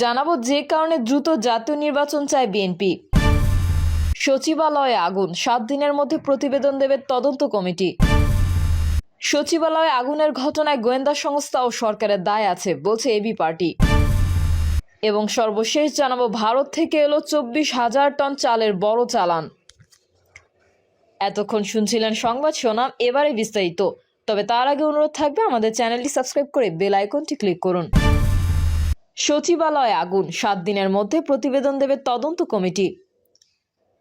জানাব যে কারণে দ্রুত জাতীয় নির্বাচন চায় বিএনপি। সচিবালয়ে আগুন, সাত দিনের মধ্যে প্রতিবেদন দেবে তদন্ত কমিটি। সচিবালয়ে আগুনের ঘটনায় গোয়েন্দা সংস্থা ও সরকারের দায় আছে, বলছে এবি পার্টি। এবং সর্বশেষ জানাব, ভারত থেকে এলো চব্বিশ হাজার টন চালের বড় চালান। এতক্ষণ শুনছিলেন সংবাদ শোনাম এবারে বিস্তারিত। তবে তার আগে অনুরোধ থাকবে আমাদের চ্যানেলটি সাবস্ক্রাইব করে বেল আইকনটি ক্লিক করুন। সচিবালয়ে আগুন। সাত দিনের মধ্যে প্রতিবেদন দেবে তদন্ত কমিটি।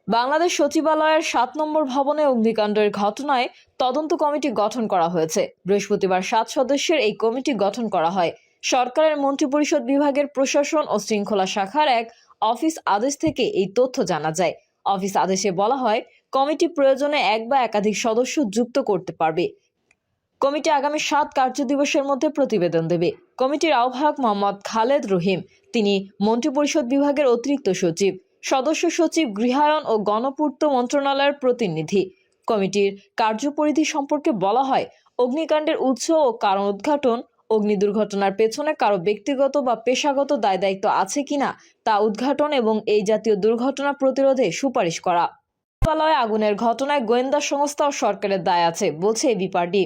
বাংলাদেশ সচিবালয়ের সাত নম্বর ভবনে অগ্নিকাণ্ডের ঘটনায় তদন্ত কমিটি গঠন করা হয়েছে। বৃহস্পতিবার সাত সদস্যের এই কমিটি গঠন করা হয়। সরকারের মন্ত্রিপরিষদ বিভাগের প্রশাসন ও শৃঙ্খলা শাখার এক অফিস আদেশ থেকে এই তথ্য জানা যায়। অফিস আদেশে বলা হয়, কমিটি প্রয়োজনে এক বা একাধিক সদস্য যুক্ত করতে পারবে। কমিটি আগামী সাত কার্যদিবসের মধ্যে প্রতিবেদন দেবে। কমিটির আহ্বায়ক মোহাম্মদ খালেদ রহিম, তিনি মন্ত্রিপরিষদ বিভাগের অতিরিক্ত সচিব, সদস্য সচিব গৃহায়ন ও গণপূর্ত মন্ত্রণালয়ের প্রতিনিধি। কমিটির কার্যপরিধি সম্পর্কে বলা হয়, অগ্নিকাণ্ডের উৎস ও কারণ উদ্ঘাটন, অগ্নি দুর্ঘটনার পেছনে কারও ব্যক্তিগত বা পেশাগত দায় দায়িত্ব আছে কিনা তা উদ্ঘাটন এবং এই জাতীয় দুর্ঘটনা প্রতিরোধে সুপারিশ করা। আগুনের ঘটনায় গোয়েন্দা সংস্থা ও সরকারের দায় আছে, বলছে এবি পার্টি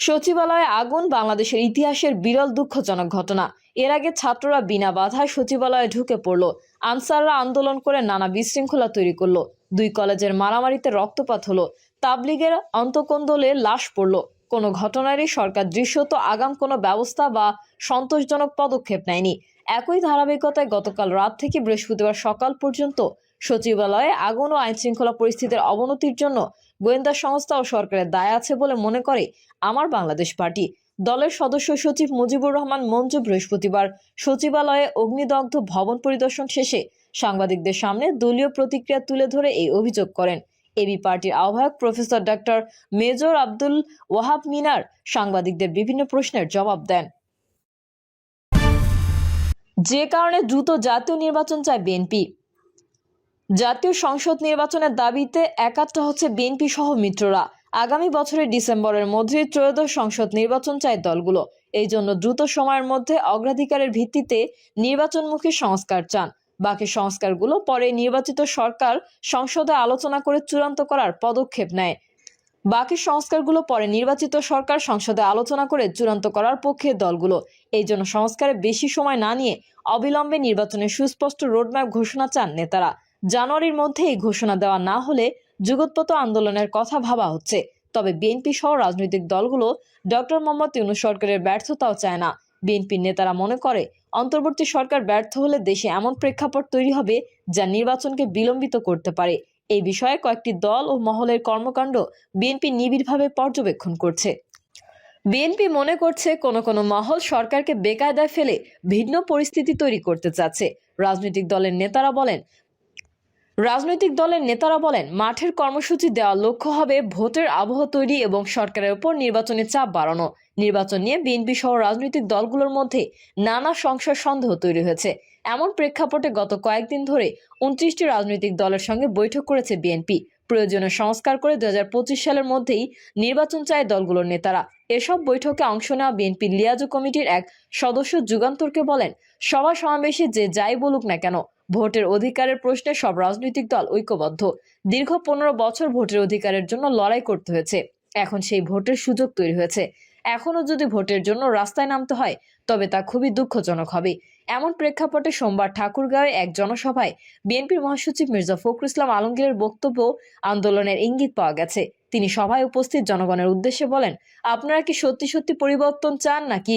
সচিবালয়ে আগুন বাংলাদেশের ইতিহাসের বিরল দুঃখজনক ঘটনা। এর আগে ছাত্ররা বিনা বাধায় সচিবালয়ে ঢুকে পড়ল। আনসাররা আন্দোলন করে নানা বিশৃঙ্খলা তৈরি করল। দুই কলেজের মারামারিতে রক্তপাত হলো। তাবলিগের অন্তকন্দলে লাশ পড়ল। কোনো ঘটনারই সরকার দৃশ্যত আগাম কোনো ব্যবস্থা বা সন্তোষজনক পদক্ষেপ নেয়নি। একই ধারাবাহিকতায় গতকাল রাত থেকে বৃহস্পতিবার সকাল পর্যন্ত সচিবালয়ে আগুন ও আইনশৃঙ্খলা পরিস্থিতির অবনতির জন্য গোয়েন্দা সংস্থা ও সরকারের দায় আছে বলে মনে করে আমার বাংলাদেশ পার্টি। দলের সদস্য সচিব মুজিবুর রহমান মঞ্জু বৃহস্পতিবার সচিবালয়ে অগ্নিদগ্ধ ভবন পরিদর্শন শেষে সাংবাদিকদের সামনে দলীয় প্রতিক্রিয়া তুলে ধরে এই অভিযোগ করেন। এবি পার্টির আহ্বায়ক professor doctor major Abdul Wahab Minar সাংবাদিকদের বিভিন্ন প্রশ্নের জবাব দেন। যে কারণে দ্রুত জাতীয় নির্বাচন চায় বিএনপি। জাতীয় সংসদ নির্বাচনের দাবিতে একাত্ম হচ্ছে বিএনপি সহ মিত্ররা। আগামী বছরের ডিসেম্বরের মধ্যে ত্রয়োদশ সংসদ নির্বাচন চায় দলগুলো। এই জন্য দ্রুত সময়ের মধ্যে অগ্রাধিকারের ভিত্তিতে নির্বাচনমুখী সংস্কার চান। বাকি সংস্কারগুলো পরে নির্বাচিত সরকার সংসদে আলোচনা করে চূড়ান্ত করার পদক্ষেপ নেয়। বাকি সংস্কারগুলো পরে নির্বাচিত সরকার সংসদে আলোচনা করে চূড়ান্ত করার পক্ষে দলগুলো। এই জন্য সংস্কারে বেশি সময় না নিয়ে অবিলম্বে নির্বাচনের সুস্পষ্ট রোডম্যাপ ঘোষণা চান নেতারা। জানুয়ারির মধ্যে এই ঘোষণা দেওয়া না হলে যুগোৎপত আন্দোলনের কথা ভাবা হচ্ছে। তবে বিএনপি সহ রাজনৈতিক দলগুলো ডক্টর মোহাম্মদ ইউনুস সরকারের ব্যর্থতাও চায় না। বিএনপির নেতারা মনে করে, অন্তর্বর্তী সরকার ব্যর্থ হলে দেশে এমন প্রেক্ষাপট তৈরি হবে যা নির্বাচনকে বিলম্বিত করতে পারে। এই বিষয়ে কয়েকটি দল ও মহলের কর্মকাণ্ড বিএনপি নিবিড়ভাবে পর্যবেক্ষণ করছে। বিএনপি মনে করছে, কোনো কোনো মহল সরকারকে বেকায়দায় ফেলে ভিন্ন পরিস্থিতি তৈরি করতে চাচ্ছে। রাজনৈতিক দলের নেতারা বলেন রাজনৈতিক দলের নেতারা বলেন, মাঠের কর্মসূচি দেওয়ার লক্ষ্য হবে ভোটের আবহ তৈরি এবং সরকারের উপর নির্বাচনের চাপ বাড়ানো। নির্বাচন নিয়ে বিএনপি সহ রাজনৈতিক দলগুলোর মধ্যে নানা সংশয় সন্দেহ তৈরি হয়েছে। এমন প্রেক্ষাপটে গত কয়েকদিন ধরে উনত্রিশটি রাজনৈতিক দলের সঙ্গে বৈঠক করেছে বিএনপি। প্রয়োজনীয় সংস্কার করে দুই হাজার পঁচিশ সালের মধ্যেই নির্বাচন চায় দলগুলোর নেতারা। এসব বৈঠকে অংশ নেওয়া বিএনপি লিয়াজু কমিটির এক সদস্য যুগান্তরকে বলেন সভা সমাবেশে যে যাই বলুক না কেন ভোটের অধিকারের প্রশ্নে সব রাজনৈতিক দল ঐক্যবদ্ধ। দীর্ঘ পনেরো বছর ভোটের অধিকারের জন্য লড়াই করতে হয়েছে। এখন সেই ভোটের সুযোগ তৈরি হয়েছে। এখনও যদি ভোটের জন্য রাস্তায় নামতে হয়, তবে তা খুবই দুঃখজনক হবে। এমন প্রেক্ষাপটে সোমবার ঠাকুরগাঁওয়ে এক জনসভায় বিএনপির মহাসচিব মির্জা ফখরুল ইসলাম আলমগীরের বক্তব্য আন্দোলনের ইঙ্গিত পাওয়া গেছে। তিনি সভায় উপস্থিত জনগণের উদ্দেশ্যে বলেন, আপনারা কি সত্যি সত্যি পরিবর্তন চান নাকি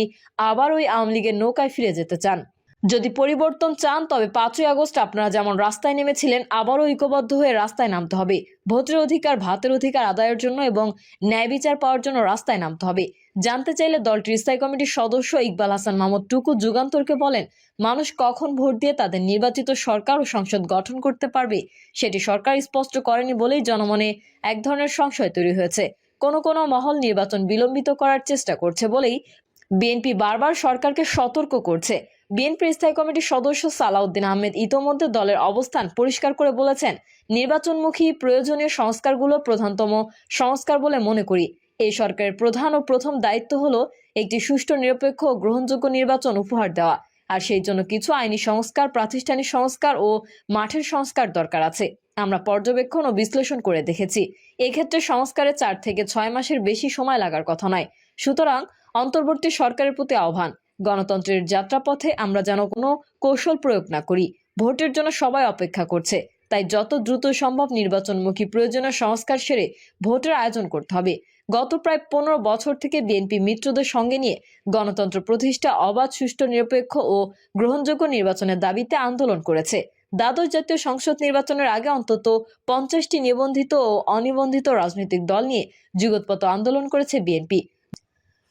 আবার ওই আওয়ামী লীগের নৌকায় ফিরে যেতে চান? যদি পরিবর্তন চান, তবে পাঁচই আগস্ট আপনারা যেমন রাস্তায় নেমেছিলেন, আবারও ঐক্যবদ্ধ হয়ে রাস্তায় নামতে হবে। ভোটের অধিকার, ভাতের অধিকার আদায়ের জন্য এবং ন্যায় বিচার পাওয়ার জন্য রাস্তায় নামতে হবে। জানতে চাইলে দলটির স্থায়ী কমিটির সদস্য ইকবাল হাসান মাহমুদ টুকু যুগান্তরকে বলেন, মানুষ কখন ভোট দিয়ে তাদের নির্বাচিত সরকার ও সংসদ গঠন করতে পারবে? সেটি সরকার স্পষ্ট করেনি বলেই জনমনে এক ধরনের সংশয় তৈরি হয়েছে। কোনো কোনো মহল নির্বাচন বিলম্বিত করার চেষ্টা করছে বলেই বিএনপি বারবার সরকারকে সতর্ক করছে। বিএনপির স্থায়ী কমিটির সদস্য সালাউদ্দিন আহমেদ ইতোমধ্যে দলের অবস্থান পরিষ্কার করে বলেছেন, নির্বাচনমুখী প্রয়োজনীয় সংস্কারগুলো প্রধানতম সংস্কার বলে মনে করি। এই সরকারের প্রধান ও প্রথম দায়িত্ব হলো একটি সুষ্ঠু, নিরপেক্ষ গ্রহণযোগ্য নির্বাচন উপহার দেওয়া। আর সেই জন্য কিছু আইনি সংস্কার, প্রাতিষ্ঠানিক সংস্কার ও মাঠের সংস্কার দরকার আছে। আমরা পর্যবেক্ষণ ও বিশ্লেষণ করে দেখেছি। এক্ষেত্রে সংস্কারে চার থেকে ছয় মাসের বেশি সময় লাগার কথা নয়। সুতরাং অন্তর্বর্তী সরকারের প্রতি আহ্বান। গণতন্ত্রের যাত্রাপথে আমরা যেন কোনো কৌশল প্রয়োগ না করি। ভোটের জন্য সবাই অপেক্ষা করছে। তাই যত দ্রুত সম্ভব নির্বাচনমুখী প্রয়োজনীয় সংস্কার সেরে ভোটের আয়োজন করতে হবে। গত প্রায় পনেরো বছর থেকে বিএনপি মিত্রদের সঙ্গে নিয়ে গণতন্ত্র প্রতিষ্ঠা, অবাধ, সুষ্ঠু, নিরপেক্ষ ও গ্রহণযোগ্য নির্বাচনের দাবিতে আন্দোলন করেছে। দ্বাদশ জাতীয় সংসদ নির্বাচনের আগে অন্তত পঞ্চাশটি নিবন্ধিত ও অনিবন্ধিত রাজনৈতিক দল নিয়ে যুগোৎপত আন্দোলন করেছে বিএনপি।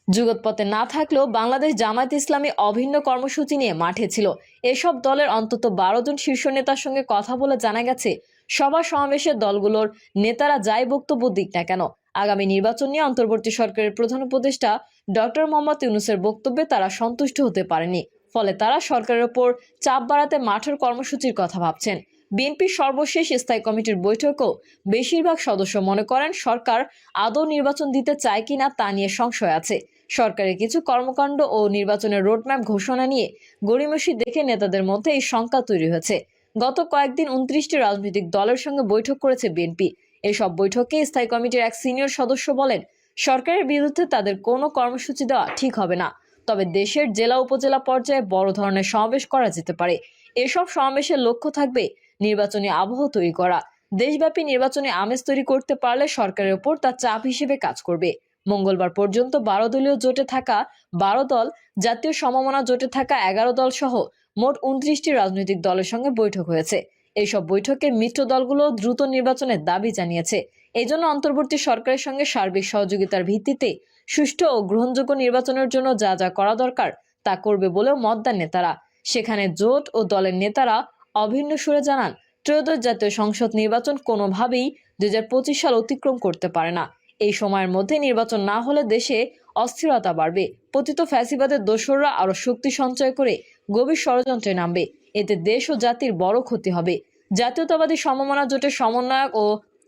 যুগোৎপথে না থাকলেও বাংলাদেশ জামায়াত ইসলামী অভিন্ন কর্মসূচি নিয়ে মাঠে ছিল। এসব দলের অন্তত বারো জন শীর্ষ নেতার সঙ্গে কথা বলে জানা গেছে, সভা সমাবেশের দলগুলোর নেতারা যাই বক্তব্য দিক না কেন। আগামী নির্বাচন নিয়ে অন্তর্বর্তী সরকারের প্রধান উপদেষ্টা ডক্টর মোহাম্মদ ইউনুসের বক্তব্যে তারা সন্তুষ্ট হতে পারেনি, ফলে তারা সরকারের ওপর চাপ বাড়াতে মাঠের কর্মসূচির কথা ভাবছেন। বিএনপির সর্বশেষ স্থায়ী কমিটির বৈঠকেও বেশিরভাগ সদস্য মনে করেন সরকার আদৌ নির্বাচন দিতে চায় কিনা তা নিয়ে সংশয় আছে। সরকারের কিছু কর্মকাণ্ড ও নির্বাচনের রোডম্যাপ ঘোষণা নিয়ে গড়িমসি দেখে নেতাদের মধ্যে এই শঙ্কা তৈরি হয়েছে। গত কয়েকদিন উনত্রিশটি রাজনৈতিক দলের সঙ্গে বৈঠক করেছে বিএনপি। এসব বৈঠকে স্থায়ী কমিটির এক সিনিয়র সদস্য বলেন, সরকারের বিরুদ্ধে তাদের কোনো কর্মসূচি দেওয়া ঠিক হবে না। তবে দেশের জেলা উপজেলা পর্যায়ে বড় ধরনের সমাবেশ করা যেতে পারে। এসব সমাবেশের লক্ষ্য থাকবে নির্বাচনী আবহ তৈরি করা। দেশব্যাপী নির্বাচনী আমেজ তৈরি করতে পারলে সরকারের ওপর তা চাপ হিসেবে কাজ করবে। মঙ্গলবার পর্যন্ত বারো দলীয় জোটে থাকা বারো দল, জাতীয় সমমনা জোটে থাকা এগারো দল সহ মোট উনত্রিশটি রাজনৈতিক দলের সঙ্গে বৈঠক হয়েছে। এইসব বৈঠকে মিত্র দলগুলো দ্রুত নির্বাচনের দাবি জানিয়েছে। এই জন্য অন্তর্বর্তী সরকারের সঙ্গে সার্বিক সহযোগিতার ভিত্তিতে সুষ্ঠু ও গ্রহণযোগ্য নির্বাচনের জন্য যা যা করা দরকার তা করবে বলেও মত দেন নেতারা। সেখানে জোট ও দলের নেতারা অভিন্ন সুরে জানান, ত্রয়োদশ জাতীয় সংসদ নির্বাচন কোনোভাবেই দুই হাজার পঁচিশ সাল অতিক্রম করতে পারে না। এই সময়ের মধ্যে নির্বাচন না হলে দেশে অস্থিরতা বাড়বে। পতিত ফ্যাসিবাদের দোসররা আরও শক্তি সঞ্চয় করে গভীর ষড়যন্ত্রে নামবে। এতে দেশ ও জাতির বড় ক্ষতি হবে। জাতীয়তাবাদী সমমনা জোটের সমন্বয়ক ও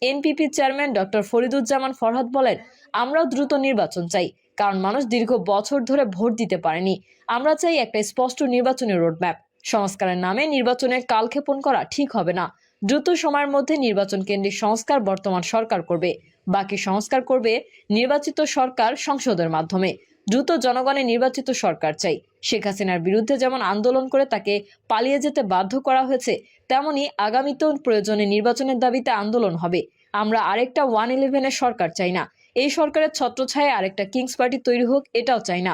NPP chairman doctor Fariduzzaman Farhad বলেন, আমরাও দ্রুত নির্বাচন চাই, কারণ মানুষ দীর্ঘ বছর ধরে ভোট দিতে পারেনি। আমরা চাই একটা স্পষ্ট নির্বাচনী রোডম্যাপ। সংস্কারের নামে নির্বাচনের কালক্ষেপণ করা ঠিক হবে না। দ্রুত সময়ের মধ্যে নির্বাচন কেন্দ্রিক সংস্কার বর্তমান সরকার করবে। বাকি সংস্কার করবে নির্বাচিত সরকার সংসদের মাধ্যমে। দ্রুত জনগণের নির্বাচিত সরকার চাই। শেখ হাসিনার বিরুদ্ধে যেমন আন্দোলন করে তাকে পালিয়ে যেতে বাধ্য করা হয়েছে, তেমনি আগামীতেও প্রয়োজনে নির্বাচনের দাবিতে আন্দোলন হবে। আমরা আরেকটা ওয়ান ইলেভেনের সরকার চাই না। এই সরকারের ছত্রছায়ায় আরেকটা কিংস পার্টি তৈরি হোক, এটাও চাই না।